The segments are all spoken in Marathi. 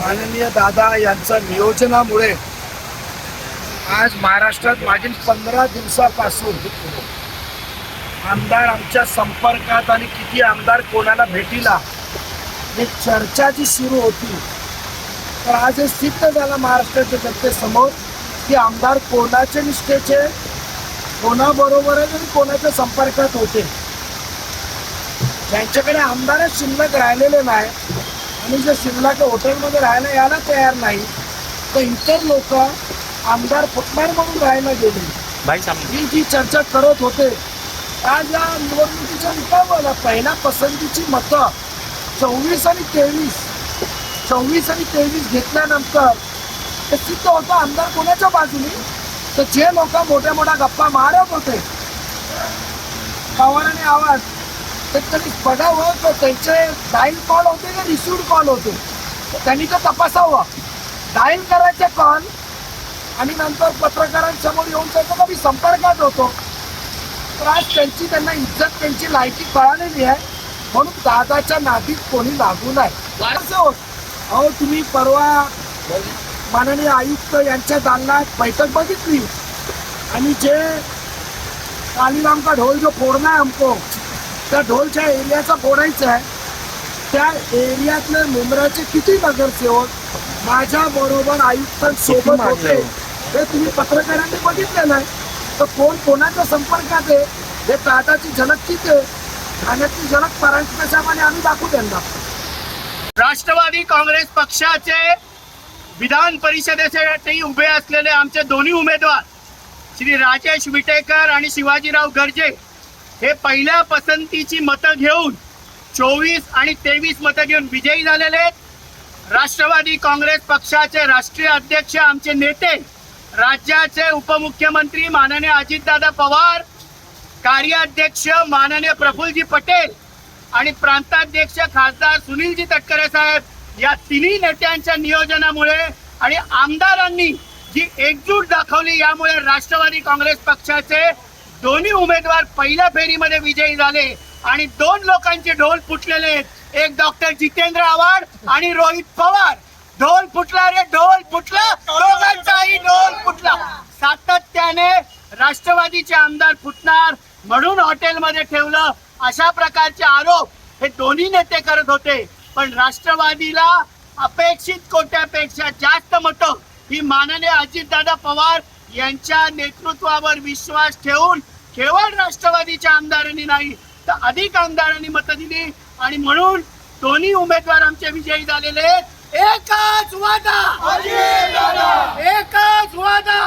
माननीय दादा यांच्या नियोजनामुळे आज महाराष्ट्रात मागील पंधरा दिवसापासून आमदार आमच्या संपर्कात आणि किती आमदार कोणाला भेटीला एक चर्चा जी सुरू होती तर आज हे सिद्ध झालं महाराष्ट्राच्या जनतेसमोर की आमदार कोणाचे निष्ठेचे कोणाबरोबर आणि कोणाच्या संपर्कात होते. ज्यांच्याकडे आमदारच शिल्लक राहिलेले नाही आणि जे शिल्लक हॉटेलमध्ये राहायला यायला तयार नाही तर इतर लोक आमदार फुटणार म्हणून राहायला गेले. भाई ही जी चर्चा करत होते आज या निवडणुकीच्या निकालाला पहिल्या पसंतीची मतं चोवीस आणि तेवीस चोवीस आणि तेवीस घेतल्यानंतर ते सिद्ध होतं आमदार कोणाच्या बाजूने? तर जे लोक मोठ्या मोठ्या गप्पा मारत होते पवार आणि आवाज ते त्यांनी बघावं तर त्यांचे डाईल कॉल होते का रिसिव्ड कॉल होते. त्यांनी तर तपासावं. डायल करायचे कॉल आणि नंतर पत्रकारांसमोर येऊन त्याचा कधी संपर्कात होतो तर आज त्यांची त्यांना इज्जत त्यांची लायकी कळालेली आहे. म्हणून दादाच्या नादीत कोणी लागू नाही. असं होत. अहो तुम्ही परवा माननीय आयुक्त यांच्या दालनात बैठक बघितली. आणि जे कालीराम का ढोल जो फोडणार है त्या ढोलच्या एरियाचा फोडायचा आहे. त्या एरियातले मुंब्राचे किती नगरसेवक माझ्या बरोबर आयुक्तांसोबत होते. हे? तुम्ही पत्रकारांनी बघितलेलं आहे तर कोण कोणाच्या संपर्कात आहे? हे दादाची झलक किती आहे? आणि ती झलक परांजपे साहेबांनी आम्ही दाखवू त्यांना. राष्ट्रवादी काँग्रेस पक्षाचे विधान परिषदेसाठी उभे असलेले आमचे दोन्ही उमेदवार श्री राजेश विटेकर आणि शिवाजीराव गर्जे हे पहिल्या पसंतीची मतं घेऊन चोवीस आणि तेवीस मतं घेऊन विजयी झालेले आहेत. राष्ट्रवादी काँग्रेस पक्षाचे राष्ट्रीय अध्यक्ष आमचे नेते राज्याचे उपमुख्यमंत्री माननीय अजितदादा पवार कार्याध्यक्ष माननीय प्रफुल्लजी पटेल आणि प्रांताध्यक्ष खासदार सुनीलजी तटकरे साहेब या तिन्ही नेत्यांच्या नियोजनामुळे आणि आमदारांनी जी एकजूट दाखवली यामुळे राष्ट्रवादी काँग्रेस पक्षाचे दोन्ही उमेदवार पहिल्या फेरीमध्ये विजयी झाले आणि दोन लोकांचे ढोल फुटलेले. एक डॉक्टर जितेंद्र आव्हाड आणि रोहित पवार. ढोल फुटला रे ढोल फुटला. दोघांचाही ढोल फुटला. सातत्याने राष्ट्रवादीचे आमदार फुटणार म्हणून हॉटेलमध्ये ठेवलं. अशा प्रकारचे आरोप हे दोन्ही नेते करत होते. पण राष्ट्रवादीला अपेक्षित कोट्यापेक्षा जास्त मतं ही माननीय अजितदादा पवार यांच्या नेतृत्वावर विश्वास ठेवून केवळ राष्ट्रवादीच्या आमदारांनी नाही तर अधिक आमदारांनी मतं दिली. आणि म्हणून दोन्ही उमेदवार आमचे विजयी झालेले आहेत. एकच वादा! एकच वादा!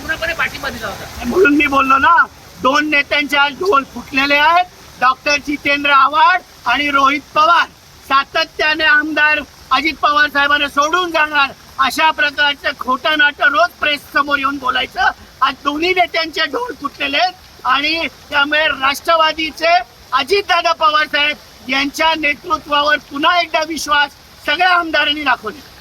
पूर्णपणे पाठिंबा दिला होता. म्हणून मी बोललो ना दोन नेत्यांचे आज ढोल फुटलेले आहेत. डॉक्टर जितेंद्र आव्हाड आणि रोहित पवार. सातत्याने आमदार अजित पवार साहेबांना सोडून जाणार. अशा प्रकारचं खोटं नाटं रोज प्रेस समोर येऊन बोलायचं. आज दोन्ही नेत्यांचे ढोल फुटलेले आहेत. आणि त्यामुळे राष्ट्रवादीचे अजितदादा पवार साहेब यांच्या नेतृत्वावर पुन्हा एकदा विश्वास सगळ्या आमदारांनी दाखवले